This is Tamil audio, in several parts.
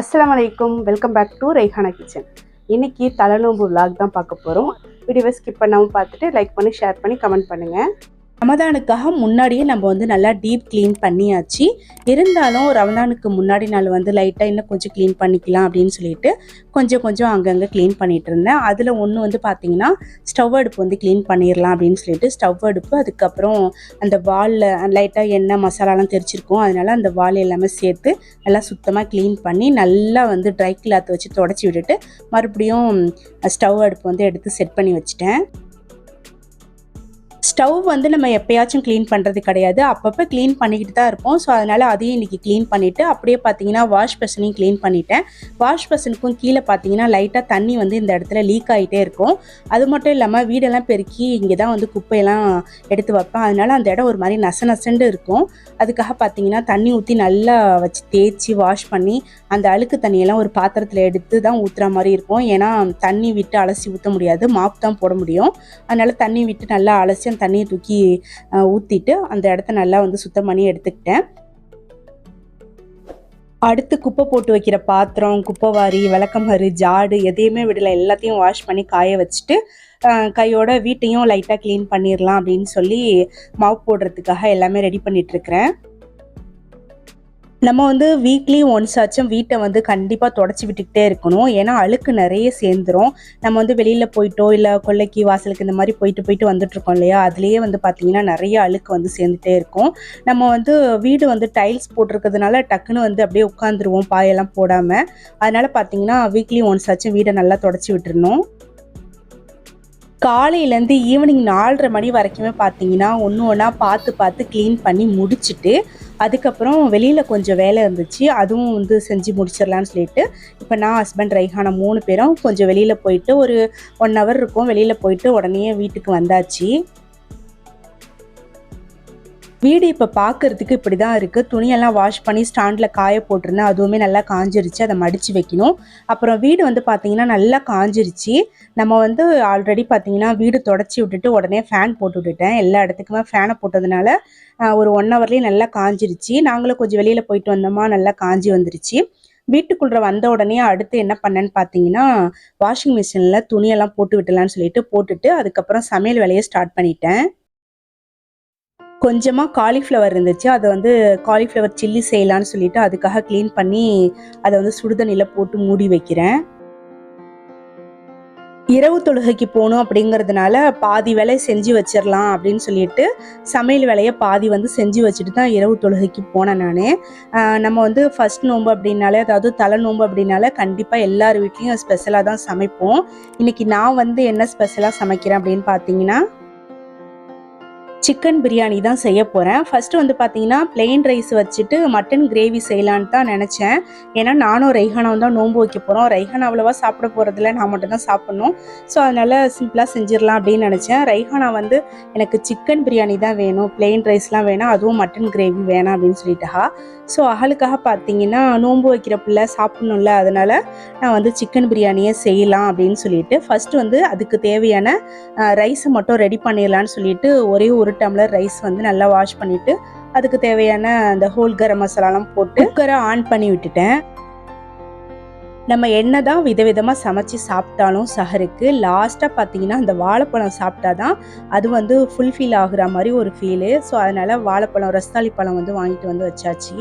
அஸ்லாம் அலைக்கும். Welcome back to Raihana kitchen. இன்றைக்கி தலைநோம்பு vlog தான் பார்க்க போகிறோம் வீடியோவை ஸ்கிப் பண்ணாமல் பார்த்துட்டு லைக் பண்ணி ஷேர் பண்ணி கமெண்ட் பண்ணுங்கள் ரமதானுக்காக முன்னாடியே நம்ம வந்து நல்லா டீப் க்ளீன் பண்ணியாச்சு. இருந்தாலும் ரமதானுக்கு முன்னாடி நாள் வந்து லைட்டாக இன்னும் கொஞ்சம் க்ளீன் பண்ணிக்கலாம் அப்படின்னு சொல்லிட்டு கொஞ்சம் கொஞ்சம் அங்கங்கே க்ளீன் பண்ணிகிட்டு இருந்தேன். அதில் ஒன்று வந்து பார்த்திங்கன்னா ஸ்டவ் அடுப்பு வந்து க்ளீன் பண்ணிடலாம் அப்படின்னு சொல்லிட்டு ஸ்டவ் அடுப்பு அதுக்கப்புறம் அந்த வாலில் லைட்டாக எண்ணெய் மசாலாலாம் தெரிச்சிருக்கோம் அதனால அந்த வால் எல்லாமே சேர்த்து நல்லா சுத்தமாக க்ளீன் பண்ணி நல்லா வந்து ட்ரை கிளாத் வச்சு தொடச்சி விட்டுட்டு மறுபடியும் ஸ்டவ் அடுப்பு வந்து எடுத்து செட் பண்ணி வச்சுட்டேன். ஸ்டவ் வந்து நம்ம எப்பயாச்சும் க்ளீன் பண்ணுறது கிடையாது. அப்பப்போ க்ளீன் பண்ணிக்கிட்டு தான் இருப்போம். ஸோ அதனால் அதையும் இன்றைக்கி க்ளீன் பண்ணிவிட்டு அப்படியே பார்த்தீங்கன்னா வாஷ் பேஷனையும் க்ளீன் பண்ணிட்டேன். வாஷ் பேஷனுக்கும் கீழே பார்த்தீங்கன்னா லைட்டாக தண்ணி வந்து இந்த இடத்துல லீக் ஆகிட்டே இருக்கும். அது மட்டும் இல்லாமல் வீடெல்லாம் பெருக்கி இங்கே தான் வந்து குப்பையெல்லாம் எடுத்து வைப்பேன். அதனால் அந்த இடம் ஒரு மாதிரி நச நசண்டு இருக்கும். அதுக்காக பார்த்தீங்கன்னா தண்ணி ஊற்றி நல்லா வச்சு தேய்ச்சி வாஷ் பண்ணி அந்த அழுக்கு தண்ணியெல்லாம் ஒரு பாத்திரத்தில் எடுத்து தான் ஊற்றுற மாதிரி இருக்கும். ஏன்னா தண்ணி விட்டு அலசி ஊற்ற முடியாது. மாப் தான் போட முடியும். அதனால் தண்ணி விட்டு நல்லா அலசி அந்த தண்ணியை தூக்கி ஊற்றிட்டு அந்த இடத்த நல்லா வந்து சுத்தம் பண்ணி எடுத்துக்கிட்டேன். அடுத்து குப்பை போட்டு வைக்கிற பாத்திரம் குப்பைவாரி விளக்கமாறு ஜாடு எதையுமே விடல. எல்லாத்தையும் வாஷ் பண்ணி காய வச்சுட்டு கையோட வீட்டையும் லைட்டாக க்ளீன் பண்ணிடலாம் அப்படின்னு சொல்லி மாவு போடுறதுக்காக எல்லாமே ரெடி பண்ணிட்டுருக்கிறேன் நம்ம வந்து வீக்லி ஒன்ஸ் ஆச்சும் வீட்டை வந்து கண்டிப்பாக தொடச்சி விட்டுக்கிட்டே இருக்கணும். ஏன்னா அழுக்கு நிறைய சேர்ந்துரும். நம்ம வந்து வெளியில் போயிட்டோ இல்லை கொல்லைக்கு வாசலுக்கு இந்த மாதிரி போயிட்டு போயிட்டு வந்துட்டுருக்கோம் இல்லையா? அதுலேயே வந்து பார்த்தீங்கன்னா நிறைய அழுக்கு வந்து சேர்ந்துட்டே இருக்கும். நம்ம வந்து வீடு வந்து டைல்ஸ் போட்டிருக்கிறதுனால டக்குன்னு வந்து அப்படியே உட்காந்துருவோம் பாயெல்லாம் போடாமல் அதனால பார்த்தீங்கன்னா வீக்லி ஒன்ஸ் ஆச்சும் வீடை நல்லா தொடச்சி விட்டுருணும் காலையிலேருந்து ஈவினிங் நாலரை மணி வரைக்குமே பார்த்தீங்கன்னா ஒன்று ஒன்றா பார்த்து பார்த்து க்ளீன் பண்ணி முடிச்சுட்டு அதுக்கப்புறம் வெளியில் கொஞ்சம் வேலை இருந்துச்சு. அதுவும் வந்து செஞ்சு முடிச்சிடலான்னு சொல்லிட்டு இப்போ நான் ஹஸ்பண்ட் ரைஹான மூணு பேரும் கொஞ்சம் வெளியில் போயிட்டு ஒரு ஒன் ஹவர் இருக்கும். வெளியில் போயிட்டு உடனே வீட்டுக்கு வந்தாச்சு. வீடு இப்போ பார்க்கறதுக்கு இப்படி தான் இருக்குது துணியெல்லாம் வாஷ் பண்ணி ஸ்டாண்டில் காய போட்டிருந்தேன். அதுவுமே நல்லா காஞ்சிருச்சு. அதை மடித்து வைக்கணும். அப்புறம் வீடு வந்து பார்த்திங்கன்னா நல்லா காஞ்சிருச்சு. நம்ம வந்து ஆல்ரெடி பார்த்திங்கன்னா வீடு தொடச்சி விட்டுட்டு உடனே ஃபேன் போட்டு விட்டுட்டேன். எல்லா இடத்துக்குமே ஃபேனை போட்டதுனால ஒரு ஒன் ஹவர்லேயே நல்லா காஞ்சிருச்சு. நாங்களும் கொஞ்சம் வெளியில் போயிட்டு வந்தோமா நல்லா காஞ்சி வந்துருச்சு. வீட்டுக்குள்ளே வந்த உடனே அடுத்து என்ன பண்ணேன்னு பார்த்தீங்கன்னா வாஷிங் மிஷினில் துணியெல்லாம் போட்டு விட்டலான்னு சொல்லிட்டு போட்டுட்டு அதுக்கப்புறம் சமையல் வேலையை ஸ்டார்ட் பண்ணிட்டேன். கொஞ்சமாக காலிஃப்ளவர் இருந்துச்சு. அதை வந்து காலிஃப்ளவர் சில்லி செய்யலான்னு சொல்லிட்டு அதுக்காக க்ளீன் பண்ணி அதை வந்து சுடுதண்ணியில் போட்டு மூடி வைக்கிறேன். இரவு தொழுகைக்கு போகணும் அப்படிங்கிறதுனால பாதி வேலையை செஞ்சு வச்சிடலாம் அப்படின்னு சொல்லிட்டு சமையல் வேலையை பாதி வந்து செஞ்சு வச்சுட்டு தான் இரவு தொழுகைக்கு போனேன் நான். நம்ம வந்து ஃபர்ஸ்ட் நோம்பு அப்படின்னாலே அதாவது தலை நோம்பு அப்படின்னால கண்டிப்பாக எல்லார் வீட்லேயும் ஸ்பெஷலாக தான் சமைப்போம். இன்றைக்கி நான் வந்து என்ன ஸ்பெஷலாக சமைக்கிறேன் அப்படின்னு பார்த்தீங்கன்னா சிக்கன் பிரியாணி தான் செய்ய போகிறேன் ஃபஸ்ட்டு வந்து பார்த்தீங்கன்னா பிளெயின் ரைஸ் வச்சுட்டு மட்டன் கிரேவி செய்யலான்னு தான் நினச்சேன். ஏன்னா நானும் ரைஹானாவும் தான் நோன்பு வைக்க போகிறோம் ரைஹானா அவ்வளோவா சாப்பிட போகிறதில்ல நான் மட்டும் தான் சாப்பிட்ணும். ஸோ அதனால் சிம்பிளாக செஞ்சிடலாம் அப்படின்னு நினச்சேன். ரைஹானா வந்து எனக்கு சிக்கன் பிரியாணி தான் வேணும். பிளெயின் ரைஸ்லாம் வேணாம் அதுவும் மட்டன் கிரேவி வேணாம் அப்படின்னு சொல்லிட்டா. ஸோ அவளுக்காக பார்த்தீங்கன்னா நோன்பு வைக்கிற பிள்ளை சாப்பிடணும்ல அதனால் நான் வந்து சிக்கன் பிரியாணியே செய்யலாம் அப்படின்னு சொல்லிட்டு ஃபஸ்ட்டு வந்து அதுக்கு தேவையான ரைஸை மட்டும் ரெடி பண்ணிடலான்னு சொல்லிட்டு ஒரே ஒரு டம்ளர் ரைஸ் வந்து நல்லா வாஷ் பண்ணிட்டு அதுக்கு தேவையான அந்த ஹோல் கரம் மசாலாலாம் போட்டு குக்கரை ஆன் பண்ணி விட்டுட்டேன். நம்ம என்னதான் விதவிதமாக சமைச்சு சாப்பிட்டாலும் சஹருக்கு லாஸ்ட்டாக பார்த்தீங்கன்னா அந்த வாழைப்பழம் சாப்பிட்டா தான் அது வந்து ஃபுல்ஃபில் ஆகுற மாதிரி ஒரு ஃபீலு ஸோ அதனால் வாழைப்பழம் ரஸ்தாளி பழம் வந்து வாங்கிட்டு வந்து வச்சாச்சு.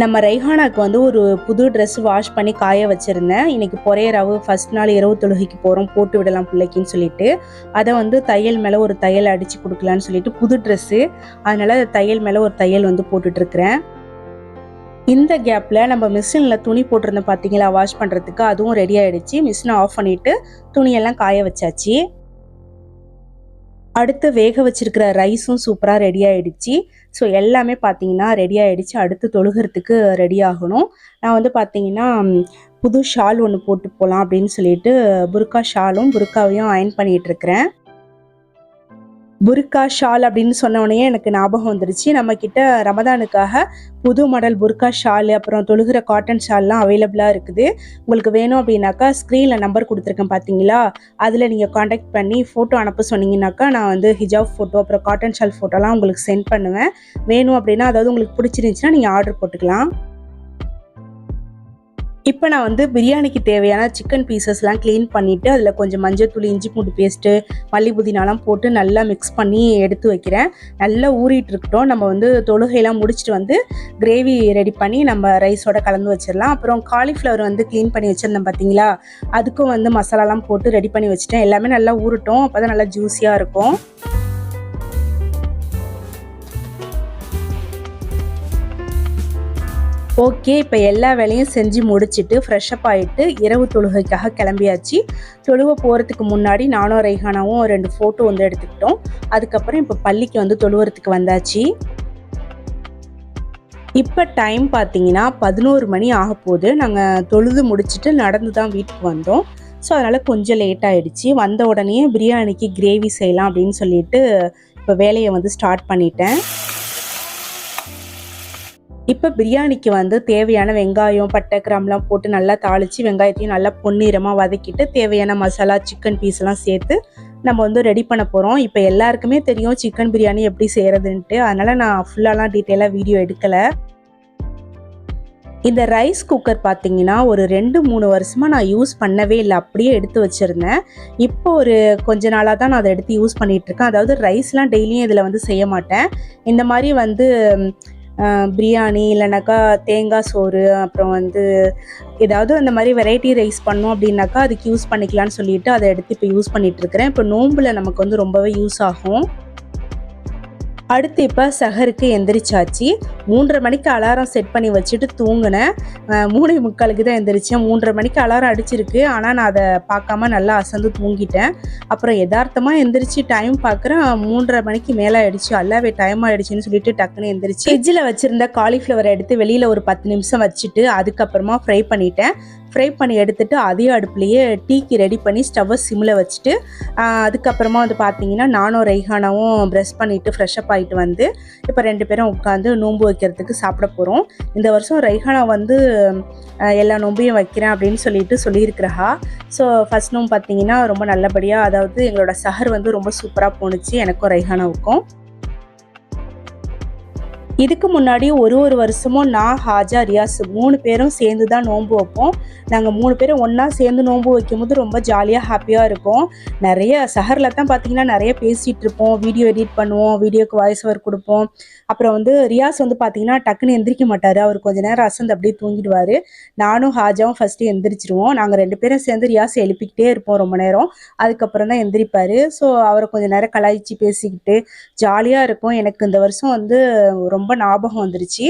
நம்ம ரைஹானாக்கு வந்து ஒரு புது ட்ரெஸ் வாஷ் பண்ணி காய வச்சுருந்தேன். இன்றைக்கி பொறைய ரவு ஃபஸ்ட் நாள் இரவு தொழுகைக்கு போகிறோம் போட்டு விடலாம் பிள்ளைக்குன்னு சொல்லிட்டு. அதை வந்து தையல் மேலே ஒரு தையல் அடித்து கொடுக்கலான்னு சொல்லிட்டு புது ட்ரெஸ்ஸு அதனால் தையல் மேலே ஒரு தையல் வந்து போட்டுட்டு இருக்கிறேன் இந்த கேப்பில் நம்ம மிஷினில் துணி போட்டிருந்தோம் பார்த்தீங்களா வாஷ் பண்ணுறதுக்கு அதுவும் ரெடி ஆகிடுச்சு மிஷினை ஆஃப் பண்ணிவிட்டு துணியெல்லாம் காய வச்சாச்சு. அடுத்து வேக வச்சிருக்கிற ரைஸும் சூப்பராக ரெடி ஆகிடுச்சி ஸோ எல்லாமே பார்த்தீங்கன்னா ரெடி ஆயிடுச்சு. அடுத்து தொழுகிறதுக்கு ரெடி ஆகணும். நான் வந்து பார்த்தீங்கன்னா புது ஷால் ஒன்று போட்டு போகலாம் அப்படின்னு சொல்லிட்டு புர்கா ஷாலும் புர்காவையும் அயன் பண்ணிகிட்ருக்கிறேன் புர்கா ஷால் அப்படின்னு சொன்ன உடனே எனக்கு ஞாபகம் வந்துருச்சு. நம்ம கிட்ட ரமதானுக்காக புது மாடல் புர்கா ஷால் அப்புறம் தொழுகிற காட்டன் ஷால்லாம் அவைலபிளாக இருக்குது. உங்களுக்கு வேணும் அப்படின்னாக்கா ஸ்க்ரீனில் நம்பர் கொடுத்துருக்கேன் பார்த்தீங்களா அதில் நீங்கள் காண்டாக்ட் பண்ணி ஃபோட்டோ அனுப்ப சொன்னீங்கன்னாக்கா நான் வந்து ஹிஜாப் ஃபோட்டோ அப்புறம் காட்டன் ஷால் ஃபோட்டோலாம் உங்களுக்கு சென்ட் பண்ணுவேன். வேணும் அப்படின்னா அதாவது உங்களுக்கு பிடிச்சிருந்துச்சுன்னா நீங்கள் ஆர்டர் போட்டுக்கலாம். இப்போ நான் வந்து பிரியாணிக்கு தேவையான சிக்கன் பீசஸ்லாம் க்ளீன் பண்ணிவிட்டு அதில் கொஞ்சம் மஞ்சள் தூள் இஞ்சி பூண்டு பேஸ்ட்டு மல்லி புதினாலாம் போட்டு நல்லா மிக்ஸ் பண்ணி எடுத்து வைக்கிறேன். நல்லா ஊறிட்டு இருக்கட்டும். நம்ம வந்து தொழுகையெல்லாம் முடிச்சுட்டு வந்து கிரேவி ரெடி பண்ணி நம்ம ரைஸோட கலந்து வச்சிடலாம். அப்புறம் காலிஃப்ளவர் வந்து க்ளீன் பண்ணி வச்சுருந்தேன் பார்த்தீங்களா அதுக்கும் வந்து மசாலாலாம் போட்டு ரெடி பண்ணி வச்சுட்டேன். எல்லாமே நல்லா ஊறட்டும். அப்போ தான் நல்லா ஜூஸியாக இருக்கும். ஓகே இப்போ எல்லா வேலையும் செஞ்சு முடிச்சுட்டு ஃப்ரெஷ்அப் ஆகிட்டு இரவு தொழுகைக்காக கிளம்பியாச்சு. தொழுவ போகிறதுக்கு முன்னாடி நானும் ரைஹானாவும் ரெண்டு ஃபோட்டோ வந்து எடுத்துக்கிட்டோம். அதுக்கப்புறம் இப்போ பள்ளிக்கு வந்து தொழுவுறதுக்கு வந்தாச்சு. இப்போ டைம் பார்த்தீங்கன்னா பதினோரு மணி ஆக போகுது. நாங்கள் தொழுது முடிச்சுட்டு நடந்து தான் வீட்டுக்கு வந்தோம். ஸோ அதனால் கொஞ்சம் லேட் ஆகிடுச்சு வந்த உடனே பிரியாணிக்கு கிரேவி செய்யலாம் அப்படின்னு சொல்லிட்டு இப்போ வேலையை வந்து ஸ்டார்ட் பண்ணிட்டேன். இப்போ பிரியாணிக்கு வந்து தேவையான வெங்காயம் பட்டை கிராம்லாம் போட்டு நல்லா தாளித்து வெங்காயத்தையும் நல்லா பொன்னிறமாக வதக்கிட்டு தேவையான மசாலா சிக்கன் பீஸ்லாம் சேர்த்து நம்ம வந்து ரெடி பண்ண போகிறோம் இப்போ எல்லாருக்குமே தெரியும் சிக்கன் பிரியாணி எப்படி செய்கிறதுன்ட்டு அதனால் நான் ஃபுல்லாலாம் டீட்டெயிலாக வீடியோ எடுக்கலை. இந்த ரைஸ் குக்கர் பார்த்தீங்கன்னா ஒரு ரெண்டு மூணு வருஷமாக நான் யூஸ் பண்ணவே இல்லை. அப்படியே எடுத்து வச்சுருந்தேன். இப்போ ஒரு கொஞ்ச நாளாக தான் நான் அதை எடுத்து யூஸ் பண்ணிகிட்டு இருக்கேன். அதாவது ரைஸ்லாம் டெய்லியும் இதில் வந்து செய்ய மாட்டேன். இந்த மாதிரி வந்து பிரியாணி இல்லைனாக்கா தேங்காய் சோறு அப்புறம் வந்து ஏதாவது அந்த மாதிரி வெரைட்டி ரைஸ் பண்ணோம் அப்படின்னாக்கா அதுக்கு யூஸ் பண்ணிக்கலாம்னு சொல்லிட்டு அதை எடுத்து இப்போ யூஸ் பண்ணிகிட்ருக்கிறேன் இப்போ நோம்பில் நமக்கு வந்து ரொம்பவே யூஸ் ஆகும். அடுத்து இப்போ சஹருக்கு எந்திரிச்சாச்சு. மூன்றரை மணிக்கு அலாரம் செட் பண்ணி வச்சுட்டு தூங்கினேன். மூணு முக்காலுக்கு தான் எந்திரிச்சேன். மூன்றரை மணிக்கு அலாரம் அடிச்சிருக்கு. ஆனால் நான் அதை பார்க்காம நல்லா அசந்து தூங்கிட்டேன். அப்புறம் யதார்த்தமாக எந்திரிச்சு டைம் பார்க்குறேன். மூன்றரை மணிக்கு மேலே ஆயிடுச்சு. அல்லாவே டைம் ஆயிடுச்சுன்னு சொல்லிட்டு டக்குன்னு எந்திரிச்சு ஃப்ரிட்ஜில் வச்சுருந்த காலிஃப்ளவர் எடுத்து வெளியில் ஒரு பத்து நிமிஷம் வச்சுட்டு அதுக்கப்புறமா ஃப்ரை பண்ணிட்டேன். ஃப்ரை பண்ணி எடுத்துட்டு அதே அடுப்புலேயே டீக்கு ரெடி பண்ணி ஸ்டவ்வை சிம்மில் வச்சுட்டு அதுக்கப்புறமா வந்து பார்த்தீங்கன்னா நானும் ரைஹானாவும் ப்ரெஷ் பண்ணிவிட்டு ஃப்ரெஷ்அப் ஆகிட்டு வந்து இப்போ ரெண்டு பேரும் உட்காந்து நோன்பு வைக்கிறதுக்கு சாப்பிட போகிறோம் இந்த வருஷம் ரைஹானா வந்து எல்லா நோம்பையும் வைக்கிறேன் அப்படின்னு சொல்லிட்டு சொல்லியிருக்கிறா ஸோ ஃபஸ்ட் நோம்பு பார்த்தீங்கன்னா ரொம்ப நல்லபடியாக அதாவது எங்களோட சஹர் வந்து ரொம்ப சூப்பராக போணுச்சு எனக்கும் ரைஹானாவுக்கும். இதுக்கு முன்னாடி ஒரு ஒரு வருஷமும் நான் ஹாஜா ரியாஸ் மூணு பேரும் சேர்ந்து தான் நோன்பு வைப்போம். நாங்கள் மூணு பேரும் ஒன்றா சேர்ந்து நோன்பு வைக்கும்போது ரொம்ப ஜாலியாக ஹாப்பியாக இருக்கும் நிறைய சஹரில் தான் பார்த்தீங்கன்னா நிறைய பேசிகிட்டு இருப்போம். வீடியோ எடிட் பண்ணுவோம் வீடியோக்கு வாய்ஸ் ஓவர் கொடுப்போம். அப்புறம் வந்து ரியாஸ் வந்து பார்த்தீங்கன்னா டக்குன்னு எந்திரிக்க மாட்டார். அவர் கொஞ்ச நேரம் அசந்து அப்படியே தூங்கிடுவார். நானும் ஹாஜாவும் ஃபஸ்ட்டு எந்திரிச்சிருவோம். நாங்கள் ரெண்டு பேரும் சேர்ந்து ரியாஸ் எழுப்பிக்கிட்டே இருப்போம் ரொம்ப நேரம். அதுக்கப்புறம் தான் எந்திரிப்பார். ஸோ அவரை கொஞ்ச நேரம் கலாய்ச்சி பேசிக்கிட்டு ஜாலியாக இருக்கும் எனக்கு இந்த வருஷம் வந்து ரொம்ப ரொம்ப ஞாபகம் வந்துருச்சு.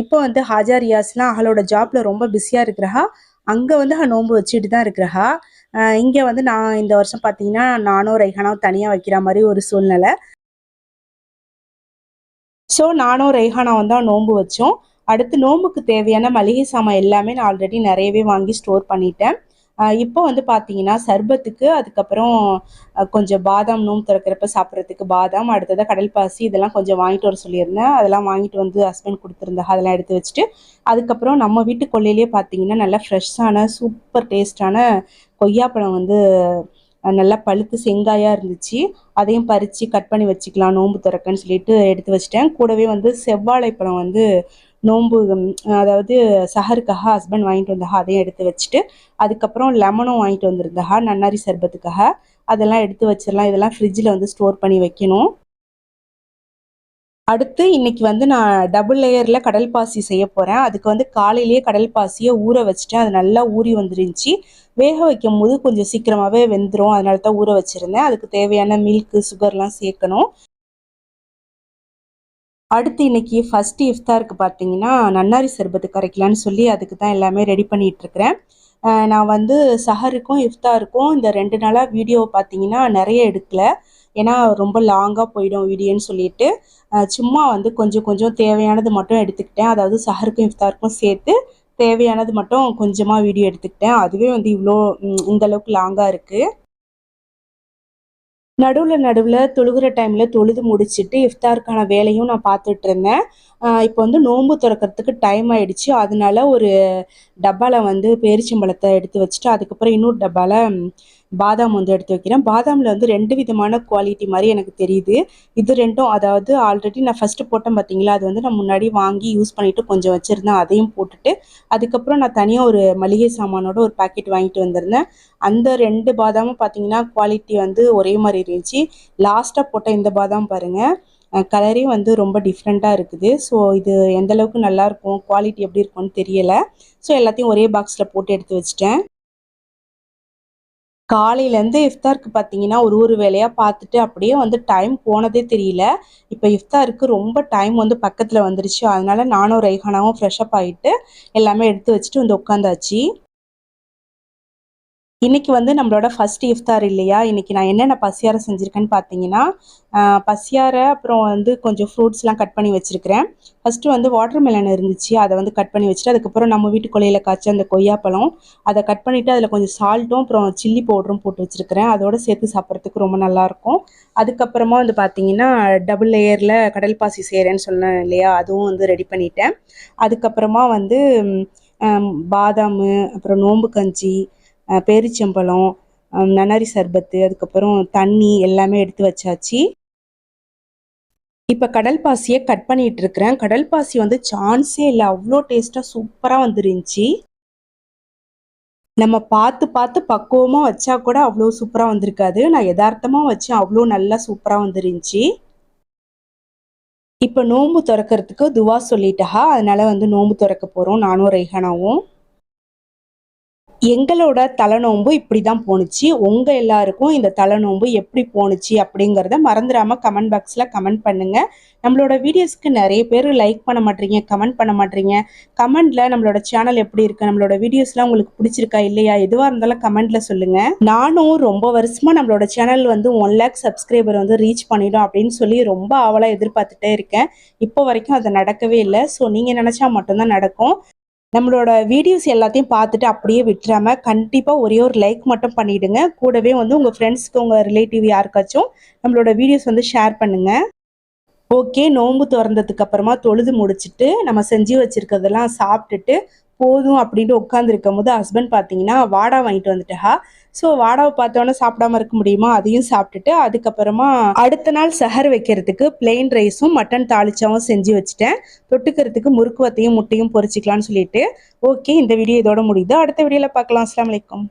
இப்போ வந்து ஹாஜா ரியாஸ்லாம் அவளோட ஜாப்ல ரொம்ப பிஸியாக இருக்கிறஹா அங்கே வந்து அவள் நோன்பு வச்சுட்டு தான் இருக்கிறஹா. இங்கே வந்து நான் இந்த வருஷம் பார்த்தீங்கன்னா நானும் ரைஹானாவும் தனியாக வைக்கிற மாதிரி ஒரு சூழ்நிலை. ஸோ நானும் ரைஹானாவும் தான் நோன்பு வச்சோம். அடுத்து நோம்புக்கு தேவையான மளிகை சாமான் எல்லாமே நான் ஆல்ரெடி நிறையவே வாங்கி ஸ்டோர் பண்ணிட்டேன். இப்போ வந்து பார்த்தீங்கன்னா சர்பத்துக்கு அதுக்கப்புறம் கொஞ்சம் பாதாம் நோம்பு திறக்கிறப்ப சாப்பிட்றதுக்கு பாதாம் அடுத்ததாக கடல் பாசி இதெல்லாம் கொஞ்சம் வாங்கிட்டு வர சொல்லியிருந்தேன். அதெல்லாம் வாங்கிட்டு வந்து ஹஸ்பண்ட் கொடுத்துருந்தா அதெல்லாம் எடுத்து வச்சுட்டு அதுக்கப்புறம் நம்ம வீட்டு கொல்லையிலேயே பார்த்தீங்கன்னா நல்லா ஃப்ரெஷ்ஷான சூப்பர் டேஸ்டான கொய்யாப்பழம் வந்து நல்லா பழுத்து செங்காயாக இருந்துச்சு. அதையும் பறித்து கட் பண்ணி வச்சுக்கலாம் நோன்பு திறக்கன்னு சொல்லிட்டு எடுத்து வச்சிட்டேன். கூடவே வந்து செவ்வாழைப்பழம் வந்து நோன்பு அதாவது சஹருக்காக ஹஸ்பண்ட் வாங்கிட்டு வந்தா அதையும் எடுத்து வச்சுட்டு அதுக்கப்புறம் லெமனும் வாங்கிட்டு வந்திருந்தா நன்னாரி சர்பத்துக்காக அதெல்லாம் எடுத்து வச்சிடலாம். இதெல்லாம் ஃப்ரிட்ஜில் வந்து ஸ்டோர் பண்ணி வைக்கணும். அடுத்து இன்னைக்கு வந்து நான் டபுள் லேயரில் கடல் பாசி செய்ய போகிறேன் அதுக்கு வந்து காலையிலேயே கடல் பாசியை ஊற வச்சுட்டேன். அது நல்லா ஊறி வந்துருந்துச்சு. வேக வைக்கும் போது கொஞ்சம் சீக்கிரமாகவே வெந்துடும் அதனால தான் ஊற வச்சுருந்தேன். அதுக்கு தேவையான மில்க்கு சுகர்லாம் சேர்க்கணும். அடுத்து இன்னைக்கு ஃபர்ஸ்ட் இஃப்தாருக்கு பார்த்தீங்கன்னா நன்னாரி சர்பத்து கரைக்கலான்னு சொல்லி அதுக்கு தான் எல்லாமே ரெடி பண்ணிட்டு இருக்கிறேன். நான் வந்து சஹருக்கும் இஃப்தாருக்கும் இந்த ரெண்டு நாளாக வீடியோ பார்த்தீங்கன்னா நிறைய எடுக்கல. ஏன்னா ரொம்ப லாங்காக போயிடும் வீடியோன்னு சொல்லிட்டு. சும்மா வந்து கொஞ்சம் கொஞ்சம் தேவையானது மட்டும் எடுத்துக்கிட்டேன். அதாவது சஹருக்கும் இஃப்தாருக்கும் சேர்த்து தேவையானது மட்டும் கொஞ்சமாக வீடியோ எடுத்துக்கிட்டேன். அதுவே வந்து இவ்வளோ இந்தளவுக்கு இந்த அளவுக்கு லாங்காக இருக்குது நடுவில் நடுவில் தொழுகிற டைமில் தொழுது முடிச்சிட்டு இஃப்தாருக்கான வேலையும் நான் பார்த்துட்டு இருந்தேன். இப்போ வந்து நோன்பு திறக்கிறதுக்கு டைம் ஆயிடுச்சு. அதனால ஒரு டப்பாவில் வந்து பேரிச்சம்பழத்தை எடுத்து வச்சுட்டு அதுக்கப்புறம் இன்னொரு டப்பாவில் பாதாம் வந்து எடுத்து வைக்கிறேன். பாதாமில் வந்து ரெண்டு விதமான குவாலிட்டி மாதிரி எனக்கு தெரியுது. இது ரெண்டும் அதாவது ஆல்ரெடி நான் ஃபஸ்ட்டு போட்டேன் பார்த்தீங்களா அது வந்து நான் முன்னாடி வாங்கி யூஸ் பண்ணிவிட்டு கொஞ்சம் வச்சுருந்தேன். அதையும் போட்டுட்டு அதுக்கப்புறம் நான் தனியாக ஒரு மளிகை சாமானோட ஒரு பாக்கெட் வாங்கிட்டு வந்திருந்தேன். அந்த ரெண்டு பாதாமும் பார்த்தீங்கன்னா குவாலிட்டி வந்து ஒரே மாதிரி இருந்துச்சு. லாஸ்ட்டாக போட்ட இந்த பாதாம் பாருங்கள் கலரே வந்து ரொம்ப டிஃப்ரெண்ட்டாக இருக்குது. ஸோ இது எந்தளவுக்கு நல்லாயிருக்கும் குவாலிட்டி எப்படி இருக்கும்னு தெரியலை. ஸோ எல்லாத்தையும் ஒரே பாக்ஸில் போட்டு எடுத்து வச்சிட்டேன். காலையிலேருந்து இஃப்தாருக்கு பார்த்தீங்கன்னா ஒரு ஒரு வேலையாக பார்த்துட்டு அப்படியே வந்து டைம் போனதே தெரியல. இப்போ இஃப்தாருக்கு ரொம்ப டைம் வந்து பக்கத்தில் வந்துருச்சு. அதனால நானும் ரைஹானாவும் ஃப்ரெஷ்அப் ஆகிட்டு எல்லாமே எடுத்து வச்சுட்டு வந்து உட்காந்தாச்சு. இன்னைக்கு வந்து நம்மளோட ஃபர்ஸ்ட் இஃப்தார் இல்லையா? இன்னைக்கு நான் என்னென்ன பசியார செஞ்சுருக்கேன்னு பார்த்தீங்கன்னா பசியாரை பசியார அப்புறம் வந்து கொஞ்சம் ஃப்ரூட்ஸ்லாம் கட் பண்ணி வச்சுருக்கிறேன். ஃபஸ்ட்டு வந்து வாட்டர் மெலன் இருந்துச்சு. அதை வந்து கட் பண்ணி வச்சுட்டு அதுக்கப்புறம் நம்ம வீட்டு கொலையில் காய்ச்ச அந்த கொய்யாப்பழம் அதை கட் பண்ணிவிட்டு அதில் கொஞ்சம் சால்ட்டும் அப்புறம் சில்லி பவுடரும் போட்டு வச்சுருக்கிறேன். அதோட சேர்த்து சாப்பிட்றதுக்கு ரொம்ப நல்லாயிருக்கும் அதுக்கப்புறமா வந்து பார்த்தீங்கன்னா டபுள் லேயரில் கடல் பாசி செய்கிறேன்னு சொன்னேன் இல்லையா? அதுவும் வந்து ரெடி பண்ணிட்டேன். அதுக்கப்புறமா வந்து பாதாம் பாதாமு அப்புறம் நோம்பு கஞ்சி பேரிச்சம்பழம் நன்னாரி சர்பத்து அதுக்கப்புறம் தண்ணி எல்லாமே எடுத்து வச்சாச்சு. இப்போ கடல் பாசியை கட் பண்ணிட்டு இருக்கிறேன். கடல் பாசி வந்து சான்ஸே இல்லை. அவ்வளோ டேஸ்ட்டாக சூப்பராக வந்துருந்துச்சு. நம்ம பார்த்து பார்த்து பக்குவமாக வச்சா கூட அவ்வளோ சூப்பராக வந்திருக்காது. நான் யதார்த்தமாக வச்சேன். அவ்வளோ நல்லா சூப்பராக வந்துருந்துச்சு. இப்போ நோம்பு திறக்கிறதுக்கு துவா சொல்லிட்டா அதனால வந்து நோம்பு திறக்க போகிறோம் நானும் ரெய்ஹானாவும் எங்களோட தலைநோம்பு இப்படி தான் போணுச்சு. உங்கள் எல்லாருக்கும் இந்த தலைநோம்பு எப்படி போணுச்சு அப்படிங்கிறத மறந்துடாமல் கமெண்ட் பாக்ஸில் கமெண்ட் பண்ணுங்கள் நம்மளோட வீடியோஸ்க்கு நிறைய பேர் லைக் பண்ண மாட்டீங்க கமெண்ட் பண்ண மாட்டீங்க. கமெண்டில் நம்மளோட சேனல் எப்படி இருக்குது நம்மளோட வீடியோஸ்லாம் உங்களுக்கு பிடிச்சிருக்கா இல்லையா எதுவாக இருந்தாலும் கமெண்டில் சொல்லுங்கள் நானும் ரொம்ப வருஷமாக நம்மளோட சேனல் வந்து ஒன் லேக் சப்ஸ்கிரைபர் வந்து ரீச் பண்ணிடும் அப்படின்னு சொல்லி ரொம்ப ஆவலாக எதிர்பார்த்துட்டே இருக்கேன். இப்போ வரைக்கும் அது நடக்கவே இல்லை. ஸோ நீங்கள் நினச்சா மட்டும்தான் நடக்கும். நம்மளோட வீடியோஸ் எல்லாத்தையும் பார்த்துட்டு அப்படியே விட்டுறாம கண்டிப்பாக ஒரே ஒரு லைக் மட்டும் பண்ணிவிடுங்க கூடவே வந்து உங்கள் ஃப்ரெண்ட்ஸ்க்கு உங்கள் ரிலேட்டிவ் யாருக்காச்சும் நம்மளோட வீடியோஸ் வந்து ஷேர் பண்ணுங்கள் ஓகே நோன்பு திறந்ததுக்கு அப்புறமா தொழுது முடிச்சுட்டு நம்ம செஞ்சு வச்சுருக்கிறதெல்லாம் சாப்பிட்டுட்டு போதும் அப்படின்ட்டு உட்காந்துருக்கும் போது ஹஸ்பண்ட் பார்த்தீங்கன்னா வாடா வாங்கிட்டு வந்துட்டா ஸோ வாடாவை பார்த்தோன்னே சாப்பிடாம இருக்க முடியுமா? அதையும் சாப்பிட்டுட்டு அதுக்கப்புறமா அடுத்த நாள் சஹர் வைக்கிறதுக்கு பிளெயின் ரைஸும் மட்டன் தாளிச்சாவும் செஞ்சு வச்சுட்டேன். தொட்டுக்கிறதுக்கு முறுக்கு வத்தையும் முட்டையும் பொறிச்சிக்கலாம்னு சொல்லிட்டு. ஓகே இந்த வீடியோ இதோட முடியுது. அடுத்த வீடியோவில் பார்க்கலாம். அஸ்லாம் வலைக்கம்